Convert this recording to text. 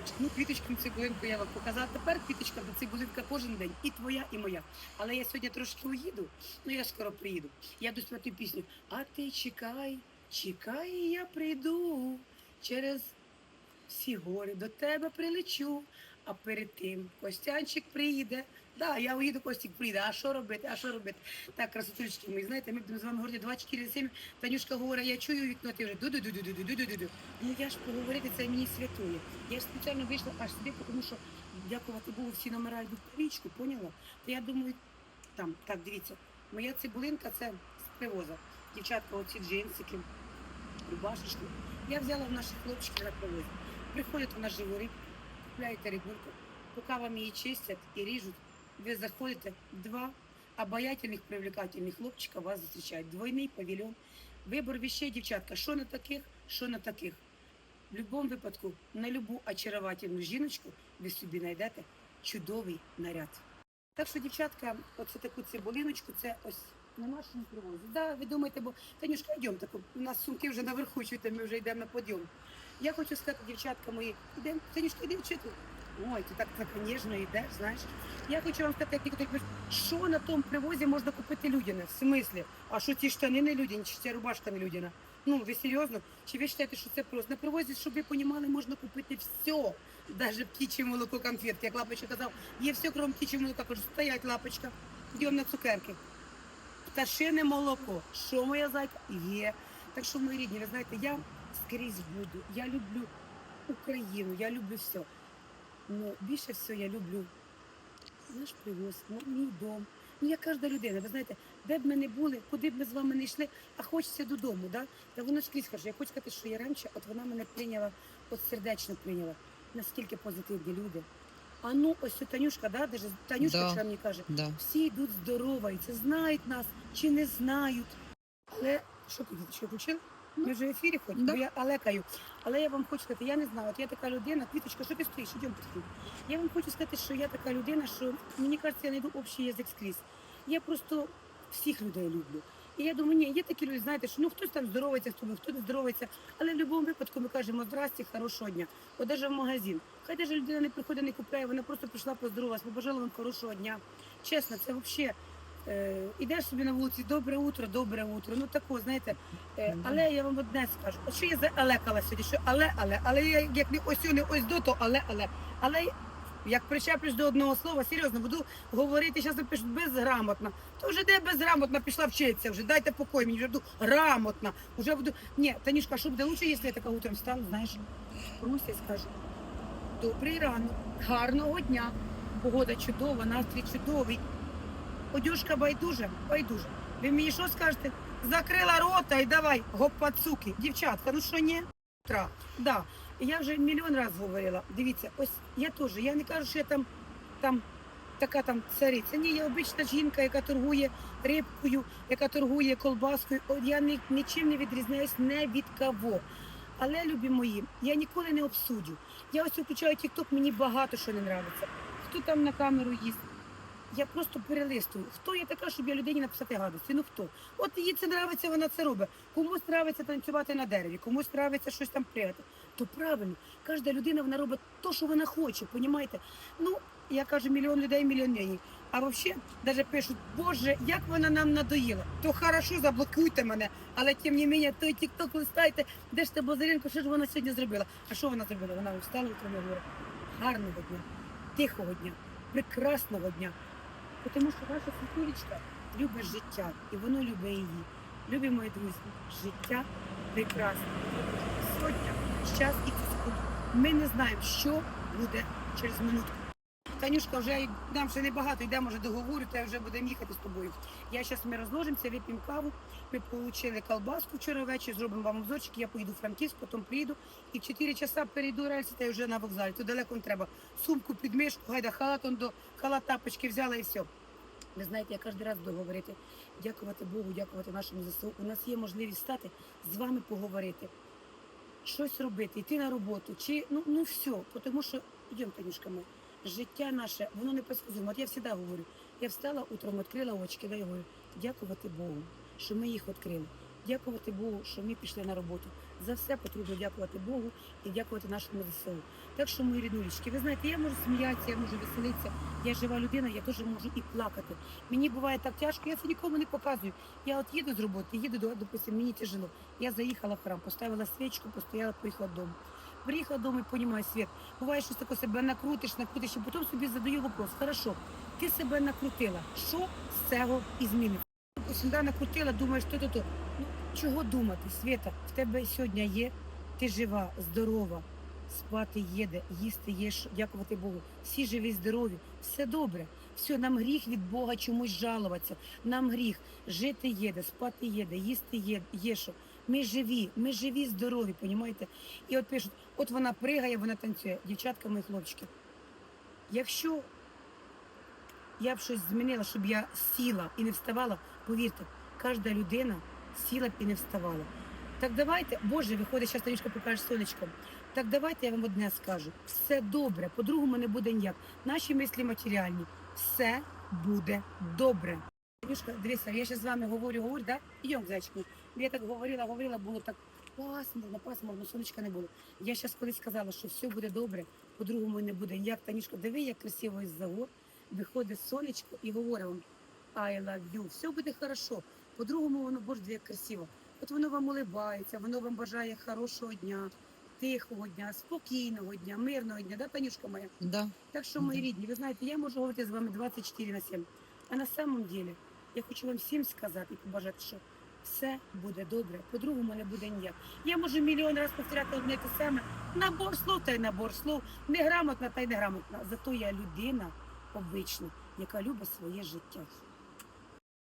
Красавчик. Ну, квіточку цибулинку я вам показала. Тепер квіточка до цибулинка кожен день. І твоя, і моя. Але я сьогодні трошки уїду, ну я скоро приїду. Я буду співати пісню. А ти чекай, чекай, я прийду через всі гори до тебе прилечу. А перед тим Костянчик приїде. Да, я уїду, Костік приїде. А що робити? А що робити? Так, красотулечки мої, знаєте, ми будемо з вами говорити 24 на 7. Танюшка говорить, я чую вікно, ти вже ду-ду-ду-ду-ду-ду-ду-ду. Ну я ж поговорити, це мені святує. Я ж спеціально вийшла аж сюди, тому що дякувати Богу, всі номера йдуть в річку, поняла? То я думаю, там, так, дивіться, моя цибулинка це з привоза. Дівчатка, оці джинсики, рубашечки. Я взяла в наших хлопчиків на привозі. Приходять у нас живу рибку, купляєте рибульку, поки вам її чистять і ріжуть, ви заходите, два обаятельних, привлекательних хлопчика вас зустрічають. Двойний павільйон. Вибор вещей, дівчатка, що на таких, що на таких. В будь-якому випадку, на любу очаровательну жіночку ви собі знайдете чудовий наряд. Так що, дівчатка, оце таку цибулиночку, це ось на нашому привозі. Да, ви думаєте, бо Танюшка, йдемо таку. У нас сумки вже наверху, чуєте, ми вже йдемо на подйом. Я хочу сказати, дівчатка мої, йдемо, Танюшка, йди вчити. Ой, ти так так ніжно йдеш, знаєш. Я хочу вам сказати, як кажуть, що на тому привозі можна купити людяне? В смислі? А що ці штани не людяні, чи ця рубашка не людяна? Ну, ви серйозно? Чи ви вважаєте, що це просто? На привозі, щоб ви понімали, можна купити все. Навіть птіче молоко, конфетки. Як лапочка казав, є все, крім птічого молока. Кажу, стоять лапочка, йдемо на цукерки. Пташине молоко. Що моя зайка? Є. Так що, мої рідні, ви знаєте, я скрізь буду. Я люблю Україну, я люблю все. Ну, більше всього я люблю наш привоз, мій дом. Ну, я кожна людина, ви знаєте, де б ми не були, куди б ми з вами не йшли, а хочеться додому, да? Та воно скрізь каже. Я хочу сказати, що я раніше, от вона мене прийняла, от сердечно прийняла. Наскільки позитивні люди. А ну, ось Танюшка, да, даже Танюшка Да. вчора мені каже, Да. всі йдуть здороваються, знають нас чи не знають. Але що ти що включили? Ми вже в ефірі Да. бо я алекаю. Але я вам хочу сказати, я не знаю, от я така людина, квіточка, що ти стоїш? Ідемо підходь. Я вам хочу сказати, що я така людина, що мені кажеться, я знайду общий язик скрізь. Я просто всіх людей люблю. І я думаю, ні, є такі люди, знаєте, що ну хтось там здоровається, хто хто не здоровається, але в будь-якому випадку ми кажемо здрасті, хорошого дня. От даже в магазин. Хай даже людина не приходить, не купляє, вона просто прийшла поздоровалась, побажала вам хорошого дня. Чесно, це взагалі. Е, ідеш собі на вулиці, добре утро, добре утро. Ну тако, знаєте. Е, але я вам одне скажу. От що я залекала сьогодні, що але, але, але я як не ось не ось до, то але, але. Але як причеплюсь до одного слова, серйозно, буду говорити, зараз напишуть безграмотно. То вже де безграмотно пішла вчитися вже, дайте покой, мені вже буду грамотно. Вже буду. Ні, Танюшка, що буде лучше, якщо я така утром встану, знаєш, Руся і скажу. Добрий ранок, гарного дня. Погода чудова, настрій чудовий. Одюшка байдуже, байдуже. Ви мені що скажете? Закрила рота і давай, гопацуки. Дівчатка, ну що ні? Тра. Да. Я вже мільйон разів говорила. Дивіться, ось я теж, я не кажу, що я там, там така там цариця. Ні, я обична жінка, яка торгує рибкою, яка торгує колбаскою. Я ні, нічим не відрізняюсь не від кого. Але, любі мої, я ніколи не обсудю. Я ось включаю TikTok, мені багато що не подобається. Хто там на камеру їсть? Я просто перелистую. Хто я така, щоб я людині написати гадості? Ну хто? От їй це нравиться, вона це робить. Комусь нравиться танцювати на дереві, комусь нравиться щось там пригати. То правильно, кожна людина вона робить те, що вона хоче, понімаєте? Ну, я кажу, мільйон людей, мільйон ні. А взагалі, навіть пишуть, Боже, як вона нам надоїла. То хорошо, заблокуйте мене, але тим не менше, той тік-ток листайте, де ж та Базаренко, що ж вона сьогодні зробила? А що вона зробила? Вона встала і говорить, гарного дня, тихого дня, прекрасного дня. Тому що ваша світулечка любить життя, і воно любить її. Любі мої друзі, життя прекрасне. Сьогодні, час і цю. Ми не знаємо, що буде через минутку. Танюшка, вже нам ще небагато йдемо вже договорю, та вже будемо їхати з тобою. Я зараз ми розложимося, вип'ємо каву. Ми отримали колбаску вчора ввечері, зробимо вам обзорчик, я поїду в Франківськ, потім приїду і в 4 часа перейду рельси, та й вже на вокзалі. Тут далеко не треба. Сумку під мишку, гайда халат он до халат тапочки взяла і все. Ви знаєте, я кожен раз буду говорити, дякувати Богу, дякувати нашому ЗСУ. У нас є можливість стати з вами поговорити, щось робити, йти на роботу, чи ну, ну все, тому що йдемо, Танюшка, ми. Життя наше, воно не предсказуемо. От я завжди говорю, я встала утром, відкрила очки, да, і говорю, дякувати Богу, що ми їх відкрили. Дякувати Богу, що ми пішли на роботу. За все потрібно дякувати Богу і дякувати нашому ЗСУ. Так що, мої ріднулічки, ви знаєте, я можу сміятися, я можу веселитися. Я жива людина, я теж можу і плакати. Мені буває так тяжко, я це нікому не показую. Я от їду з роботи, їду до, допустим, мені тяжело. Я заїхала в храм, поставила свічку, постояла, поїхала додому. Приїхала додому і розумію, світ. Буває, що таке себе накрутиш, накрутиш, і потім собі задаю вопрос. Хорошо, ти себе накрутила. Що з цього і зміниться? Сюди накрутила, думаєш, то то то. Ну чого думати, Свята? В тебе сьогодні є, ти жива, здорова, спати їде, їсти є, дякувати Богу. Всі живі, здорові, все добре. Все, нам гріх від Бога чомусь жалуватися. Нам гріх жити їде, спати їде, їсти є, є що. Ми живі, ми живі, здорові, понімаєте? І от пишуть, от вона пригає, вона танцює. Дівчатка, мої хлопчики. Якщо я б щось змінила, щоб я сіла і не вставала, повірте, кожна людина сіла б і не вставала. Так давайте, Боже, виходить, зараз Танюшка покаже сонечко. Так давайте я вам одне скажу. Все добре, по-другому не буде ніяк. Наші мислі матеріальні. Все буде добре. Танюшка, дивися, я ще з вами говорю, говорю, да? Йдемо, зайчику. Я так говорила, говорила, було так пасмурно, пасмурно, сонечка не було. Я зараз колись сказала, що все буде добре, по-другому не буде ніяк. Танюшка, диви, як красиво із-за гор виходить сонечко і говорить вам I love you, все буде хорошо. По-другому воно, боже, як красиво. От воно вам улибається, воно вам бажає хорошого дня, тихого дня, спокійного дня, мирного дня, да, Танюшка моя? Да. Так що, мої рідні, ви знаєте, я можу говорити з вами 24 на 7. А на самом деле, я хочу вам всім сказати і побажати, що все буде добре, по-другому не буде ніяк. Я можу мільйон разів повторяти одне те саме. Набор слов та й набор слов, неграмотна та й неграмотна. Зато я людина обична, яка любить своє життя.